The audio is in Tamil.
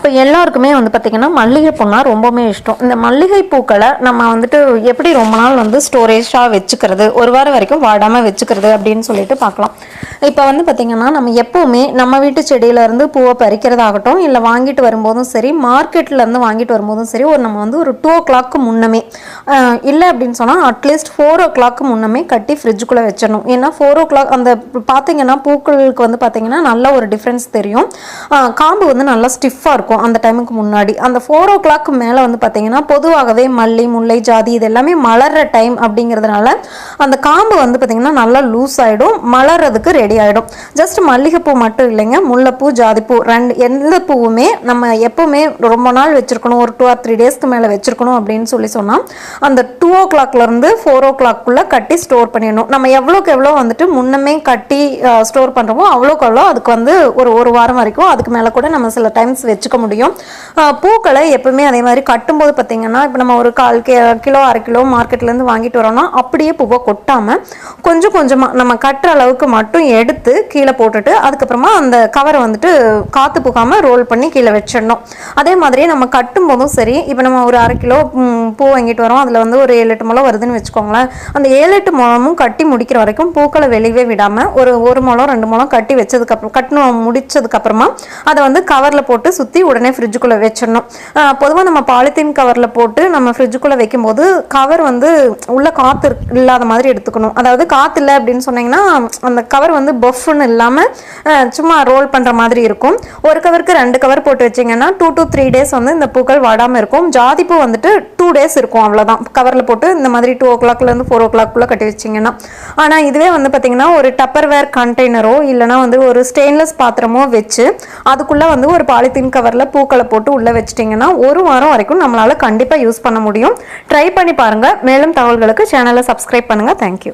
இப்போ எல்லாருக்குமே வந்து பார்த்திங்கன்னா மல்லிகைப்பூனா ரொம்பவுமே இஷ்டம். இந்த மல்லிகை பூக்களை நம்ம வந்துட்டு எப்படி ரொம்ப நாள் வந்து ஸ்டோரேஜாக வச்சுக்கிறது ஒரு வாரம் வரைக்கும் வாடாமல் வச்சுக்கிறது அப்படின்னு சொல்லிட்டு பார்க்கலாம் இப்போ வந்து பார்த்திங்கன்னா நம்ம எப்போவுமே நம்ம வீட்டு செடியிலேருந்து பூவை பறிக்கிறதாகட்டும் இல்லை வாங்கிட்டு வரும்போதும் சரி மார்க்கெட்ல இருந்து வாங்கிட்டு வரும்போதும் சரி ஒரு நம்ம வந்து ஒரு டூ ஓ கிளாக்கு முன்னமே இல்லை அப்படின்னு சொன்னால் அட்லீஸ்ட் ஃபோர் ஓ கிளாக்கு முன்னமே கட்டி ஃப்ரிட்ஜுக்குள்ளே வச்சிடணும். ஏன்னா ஃபோர் ஓ கிளாக் அந்த பார்த்திங்கன்னா பூக்களுக்கு வந்து பார்த்திங்கன்னா நல்ல ஒரு டிஃப்ரென்ஸ் தெரியும். காம்பு வந்து நல்லா ஸ்டிஃபாக இருக்கும். அந்த டைமுக்கு முன்னாடி. அந்த ஃபோர் ஓ கிளாக் மேலே வந்து பார்த்தீங்கன்னா பொதுவாகவே மல்லி முல்லை ஜாதி இது எல்லாமே மலர்ற டைம் அப்படிங்கிறதுனால அந்த காம்பு வந்து பார்த்தீங்கன்னா நல்லா லூஸ் ஆகிடும் மலர்றதுக்கு ரெடி ஆகிடும் ஜஸ்ட் மல்லிகைப்பூ மட்டும் இல்லைங்க. முல்லைப்பூ ஜாதிப்பூ ரெண்டு எந்த பூவுமே நம்ம எப்போவுமே ரொம்ப நாள் வச்சுருக்கணும். ஒரு டூ ஆர் த்ரீ டேஸ்க்கு மேலே வச்சுருக்கணும் அப்படின்னு சொல்லி சொன்னால் அந்த டூ ஓ கிளாக்லேருந்து ஃபோர் ஓ கிளாக்குள்ளே கட்டி ஸ்டோர் பண்ணிடணும். நம்ம எவ்வளோக்கு எவ்வளோ வந்துட்டு முன்னமே கட்டி ஸ்டோர் பண்ணுறோமோ அவ்வளோக்கு அவ்வளோ அதுக்கு வந்து ஒரு ஒரு வாரம் வரைக்கும் அதுக்கு மேலே கூட நம்ம சில டைம்ஸ் வச்சுக்க முடியும். பூக்களை எப்பவுமே அதே மாதிரி கட்டும்போது பார்த்தீங்கன்னா இப்போ நம்ம ஒரு கால் கி கிலோ அரை கிலோ மார்க்கெட்லேருந்து வாங்கிட்டு வரோம்னா அப்படியே பூவை கொட்டாமல் கொஞ்சம் கொஞ்சமாக நம்ம கட்டுற அளவுக்கு மட்டும் எடுத்து கீழே போட்டுட்டு அதுக்கப்புறமா அந்த கவரை வந்துட்டு காற்று புகாமல் ரோல் பண்ணி கீழே வச்சிடணும். அதே மாதிரி நம்ம கட்டும்போதும் சரி இப்போ நம்ம ஒரு அரை கிலோ பூ வாங்கிட்டு வரோம். அதில் வந்து ஒரு ஏழு எட்டு முளம் வருதுன்னு வச்சுக்கோங்களேன். அந்த ஏழு எட்டு முழமும் கட்டி முடிக்கிற வரைக்கும் பூக்களை வெளியவே விடாமல் ஒரு ஒரு முளம் ரெண்டு முளம் கட்டி வச்சதுக்கப்புறம் கட்டணும் முடிச்சதுக்கப்புறமா அதை வந்து கவரில் போட்டு சுற்றி உடனே ஃப்ரிட்ஜுக்குள்ளே வச்சிடணும். பொதுவாக நம்ம பாலித்தீன் கவரில் போட்டு நம்ம ஃப்ரிட்ஜுக்குள்ளே வைக்கும்போது கவர் வந்து உள்ளே காற்று இல்லாத மாதிரி எடுத்துக்கணும். அதாவது காற்று இல்லை அப்படின்னு சொன்னீங்கன்னா அந்த கவர் வந்து பஃப்னு இல்லாமல் சும்மா ரோல் பண்ணுற மாதிரி இருக்கும். ஒரு கவருக்கு ரெண்டு கவர் போட்டு வச்சிங்கன்னா டூ டூ த்ரீ டேஸ் வந்து இந்த பூக்கள் வாடாமல் இருக்கும். ஜாதிப்பூ வந்துட்டு டூ டேஸ் இருக்கும் அவ்வளோதான் கவரில் போட்டு இந்த மாதிரி டூ ஓ கிளாக்லேருந்து ஃபோர் ஓ கிளாக்குள்ளே கட்டி வச்சிங்கன்னா. ஆனால் இதுவே வந்து பார்த்திங்கன்னா ஒரு டப்பர்வேர் கண்டெய்னரோ இல்லைனா வந்து ஒரு ஸ்டெயின்லெஸ் பாத்திரமோ வச்சு அதுக்குள்ளே வந்து ஒரு பாலித்தீன் கவரில் கவரில் பூக்களை போட்டு உள்ளே வச்சிட்டிங்கன்னா ஒரு வாரம் வரைக்கும் நம்மளால் கண்டிப்பாக யூஸ் பண்ண முடியும். ட்ரை பண்ணி பாருங்கள் மேலும் தகவல்களுக்கு சேனலை சப்ஸ்கிரைப் பண்ணுங்கள் தேங்க்யூ